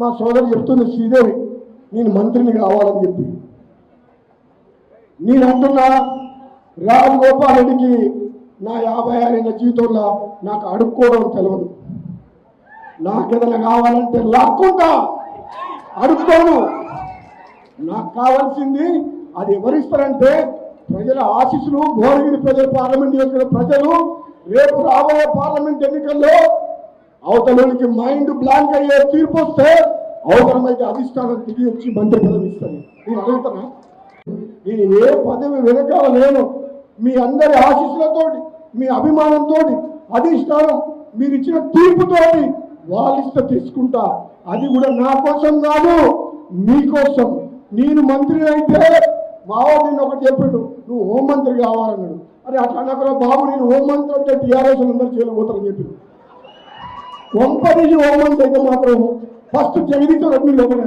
మా సోదరు చెప్తుంది శ్రీదేవి నేను మంత్రిని కావాలని చెప్పి. నేను అంటున్నా రాజగోపాల్ రెడ్డికి నా యాభై ఆరేళ్ళ జీవితంలో నాకు అడుక్కోవడం తెలియదు నాకేదైనా కావాలంటే లాక్కుంటా. అడుక్కోను. నాకు కావాల్సింది అది ఎవరిస్తారంటే ప్రజల ఆశీస్సులు భువనగిరి ప్రజల పార్లమెంట్ యొక్క ప్రజలు. రేపు రాబోయే పార్లమెంట్ ఎన్నికల్లో అవతలకి మైండ్ బ్లాంక్ అయ్యే తీర్పు వస్తే అవసరమైతే అధిష్టానం తిరిగి వచ్చి మంత్రి పదవి ఇస్తాను నేను అడుగుతానా నేను ఏ పదవి వెనకాల లేను. మీ అందరి ఆశీస్సులతోటి మీ అభిమానంతో అధిష్టానం మీరు ఇచ్చిన తీర్పుతోటి వాళ్ళిస్తే తీసుకుంటా. అది కూడా నా కోసం కాదు మీకోసం నేను మంత్రి అయితే మావాడు నేను ఒకటి చెప్పిండు నువ్వు హోంమంత్రి కావాలన్నాడు. అరే అట్లా అనకరా బాబు నేను హోంమంత్రి అంటే టీఆర్ఎస్ అందరు చేయలేకపోతారని చెప్పిండు. కొంపదీసి హోంమంత్రి అయితే మాత్రం ఫస్ట్ జగదీశ్వర్ అన్ని లోపల